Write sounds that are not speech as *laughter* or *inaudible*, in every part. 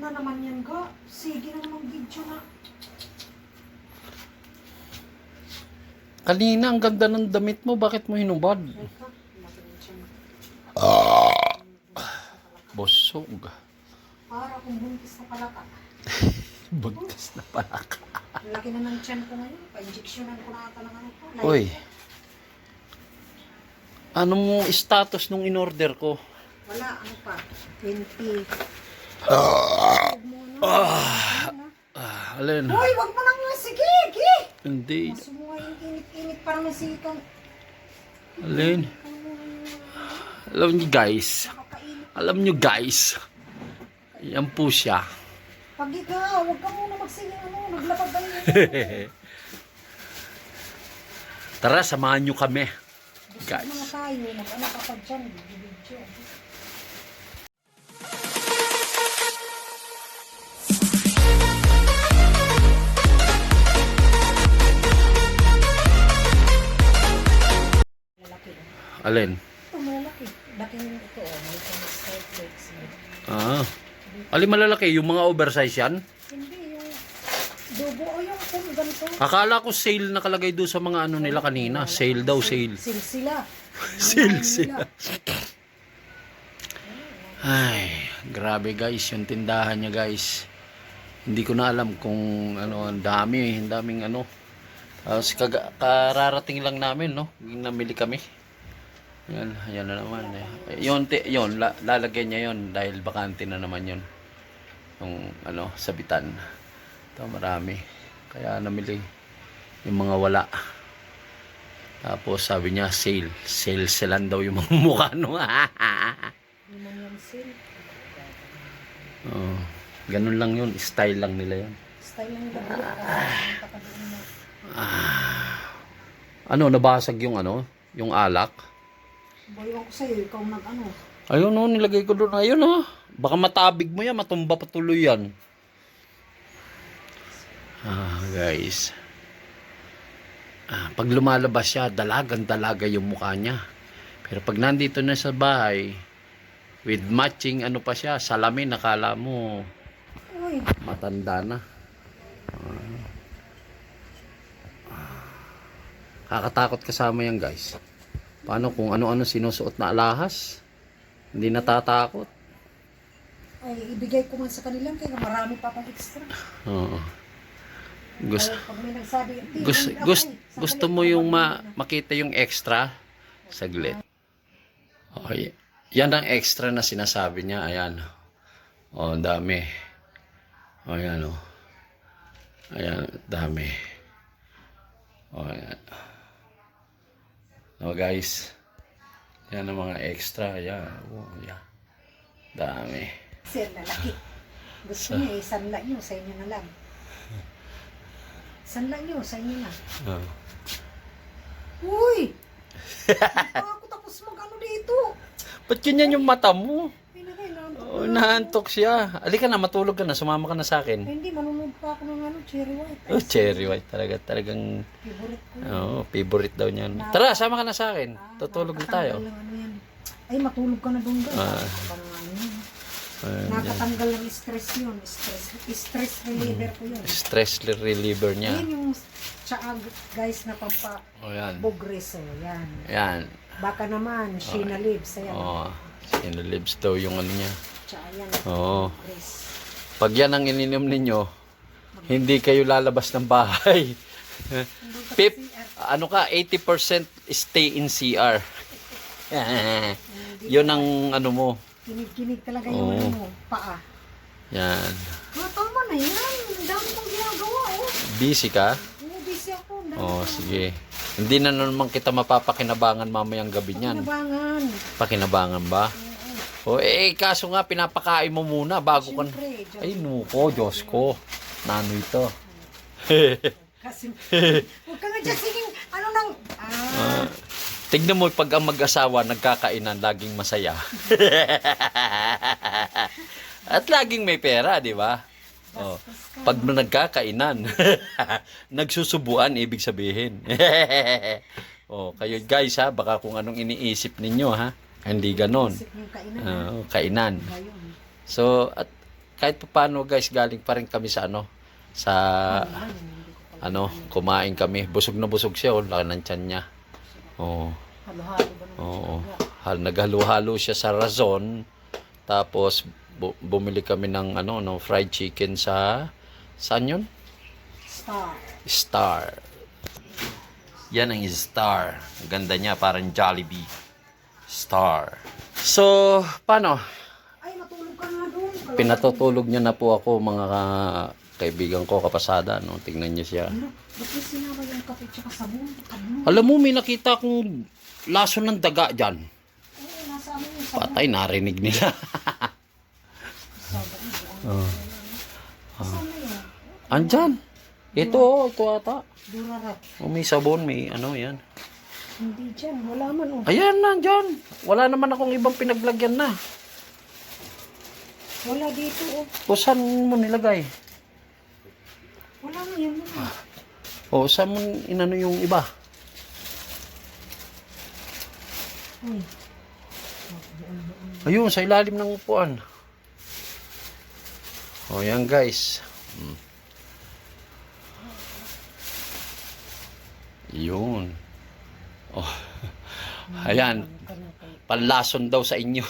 na naman yan, ga. Sige na naman video na. Kanina, ang ganda ng damit mo. Bakit mo hinubad? Tiyan. Busog. Para kung buntis na pala ka. *laughs* Buntis na pala ka. Laki na ng tiyan ko ngayon. Pa-injectionan ko na ata ng ano ko. Uy. Ano mo status nung in-order ko? Wala, ano pa? 20. Ah. Ah, alin? Hoy, wag mo nang sige, gi! Hindi. Masumuha yung init-init para masikan. Alin? Alam niyo guys. Alam niyo guys. Yan po siya. Pag ikaw, wag ka muna magsige, ano, naglapag ka. *laughs* Tara, samahan niyo kami. Gusto Guys. mga tayo, mag-ano ka pa dyan, video. Alin? Ito, malalaki. Dating ito, oh, may straight legs. Ah. Alin malalaki? Yung mga oversize yan? Hindi, yung dugo o yung kung ganito. Akala ko sale nakalagay doon sa mga ano nila kanina. Sale daw, sale. Silsila. Sale *laughs* sila. Ay, grabe guys, yung tindahan niya guys. Hindi ko na alam kung ano, ang dami, ang daming ano. Tapos kaga, kararating lang namin, no? Namili kami. Yan, yan na naman. Eh. Yun, ti- yun la, lalagyan niya yun dahil bakante na naman yun. Yung ano, sabitan. Ito marami. Kaya namili yung mga wala. Tapos sabi niya, sale. Sale selan daw yung *laughs* mga mukha no. *laughs* Oh, ganun lang yun. Style lang nila yun. Style lang doon na. Ano, nabasag yung ano? Yung alak? Boy, ako sa'yo, ikaw nag-ano. Ayun oh, nilagay ko doon. Ayun oh. Baka matabig mo yan, matumba patuloy yan. Ah, guys. Ah, pag lumalabas siya, dalagang dalaga yung mukha niya. Pero pag nandito na sa bahay, with matching ano pa siya, salamin, nakala mo Uy, matanda na. Ah. Kakatakot kasama yan guys. Paano kung ano-ano sinusuot na alahas? Hindi natatakot. ay ibigay ko man sa kanila kaya marami pa pang extra. Oo. Gusto, Kaya pag may nagsabi, "Di, gusto, ay, gusto, ay, sa gusto kanila mo yung ma, makita yung extra? Saglit. Okay. Yan ang extra na sinasabi niya. Ayan. O, ang dami. O, ayan o. Ayan, dami. O, ayan. O, guys. Yan ang mga extra. Ayan. O, ayan. Dami. Sir, lalaki. Gusto niya, eh, sanla niyo, sa inyo na lang. Sanla niyo, sa inyo na. Oh. Uy! *laughs* Hindi ako tapos mag-ano dito. Ba't ganyan yung mata mo? Ay, na kailangan ko. Oh, naantok siya. Alika na, matulog ka na. Sumama ka na sa akin. Hindi, manunod pa ako ng ano, cherry white. Oh, cherry white talaga. Talagang, favorite ko. oh, favorite daw niyan. Tara, sama ka na sa akin. Tutulog na tayo. Nakatanggal ng ano yan. Ay, matulog ka na doon guys. Ah. Parang ano yun. Ayan, Nakatanggal ng stress yun. Stress, stress reliever ko yun. Stress reliever niya. Yan yung tsaa guys na pampa Oh, yan. bogres. Oh, yan. Yan. Baka naman, Sheena Lives. Ayan. Oh, sinilibs daw yung ano niya. Tsaa yan. Oo. Pag yan ang ininom ninyo, hindi kayo lalabas ng bahay. Pip, ano ka, 80% stay in CR. Yun ang ano mo. Kinig-kinig talaga yung Oo. ano mo, paa. Yan. Ah, tama na yan. Ang dami kong ginagawa. Oh. Busy ka? Oo, busy ako. Dami Oh, sige. Hindi na naman kita mapapakinabangan mamayang gabi niyan. Kinabangan. Pakinabangan ba? O eh, kaso nga pinapakain mo muna bago ka... Ay, nuko, Diyos ko. Nano ito. Kasi, huwag ka nga dyan singing, ano nang, ah, Tignan mo pag ang mag-asawa nagkakainan, laging masaya. *laughs* At laging may pera, di ba? Oh. Pag nagkakainan, *laughs* nagsusubuan, ibig sabihin. *laughs* oh, kayo guys ha, baka kung anong iniisip ninyo ha. Hindi ganon. yung kainan. Oh, kainan. Ngayon. So, at kahit pa paano guys, galing pa rin kami sa ano, sa ano, kumain kami. Busog na busog siya, oh, laki ng tiyan niya. Oo. Naman Oo. Hal, naghalo-halo siya sa razon. Tapos bu- bumili kami ng ano, no, fried chicken sa saan yun? Star. Star. Yan ang star. Ang ganda niya, parang Jollibee. Star. So, paano? Ay, matulog ka na doon. Pinatutulog niya na po ako mga ka- kaibigan ko, kapasada. No? Tingnan niyo siya. Ano? Ba't may sinama yung kape tsaka sabon? Kablo. Alam mo, may nakita akong laso ng daga dyan. Oo, nasa amin yung sabon. Patay, narinig nila. Sabon. oh. Saan na yun? Andyan. Ito, oh, ito ata. Durarat. Oh, may sabon, may ano yan. Hindi dyan. Wala man oh. Ayan na, dyan. Wala naman akong ibang pinaglagyan na. Wala dito oh. O, saan mo nilagay? Wala nga yun. ah. O, saan mo inano yung iba? Uy. Ayun, sa ilalim ng upuan. O, yan guys. Hmm. Yun. Oh. *laughs* Ayan. Panlason daw sa inyo.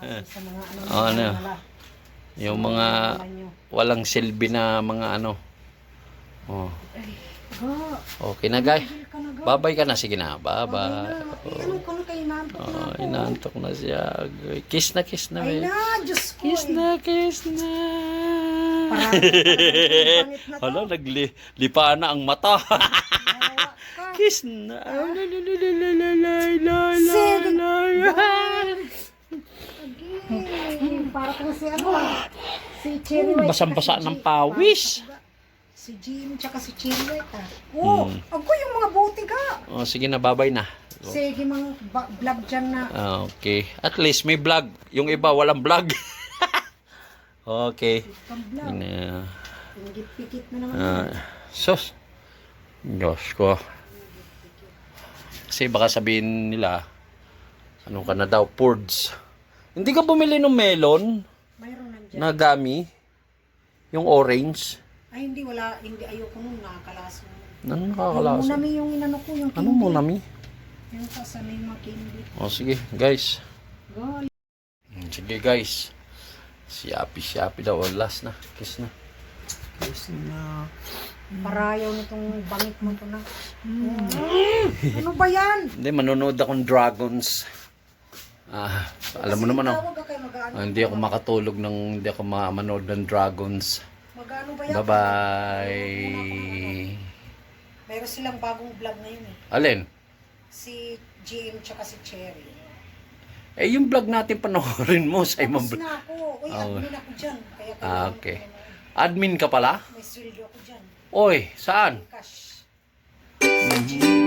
Wala sa mga ano. Oh, ano? Yung mga walang silbi na mga ano. Oh. Okay na, guys. Babay ka na. Sige na. Na Oh, ako. inantok na siya. Kiss na, kiss na. Ay na, Diyos ko. Kiss eh. na, kiss na. *laughs* Hala, naglipa na ang mata. *laughs* Kiss na. Again. Para kang si ano. Si Cherry White. Basang-basa si ng pawis. Si Jim tsaka si White ah. Oh, Hmm. ako yung mga buti ka. Oh, sige na, babay na. Sige mga vlog dyan na. Ah, Okay. At least may vlog. Yung iba, walang vlog. *laughs* okay. Vlog. Yun na. Naman. Ah, sus. Diyos ko. Kasi baka sabihin nila, ano ka na daw, Pords. Hindi ka bumili ng melon Mayroon nandyan. na gami? Yung orange? Ay hindi wala, hindi ayoko nun nakakalaso. Ano Yung nakakalasa? munami yung inano ko, yung Ano candy. mo nami? Yung kasanay mga candy. O sige, guys. Gal. Mm, Sige, guys. Siyapi, siyapi daw. O, last na. Kiss na. Kiss na. Parayaw nitong bangit mo to na. Mm. ano ba yan? Hindi, manonood akong Dragons. Ah, alam mo naman ako. Mag-ano. Ah, hindi ako makatulog ng hindi ako ma- manood ng Dragons. Mag-ano ba yan? Bye-bye. Meron silang bagong vlog ngayon eh. Alin? Si GM tsaka si Cherry. Eh, yung vlog natin panoorin mo sa ibang Tapos vlog. na ako. Uy, Oh. admin ako dyan. Kaya Ah, okay. Admin ka pala? May sweldo ako dyan. Oy, saan? Cash. Mhm.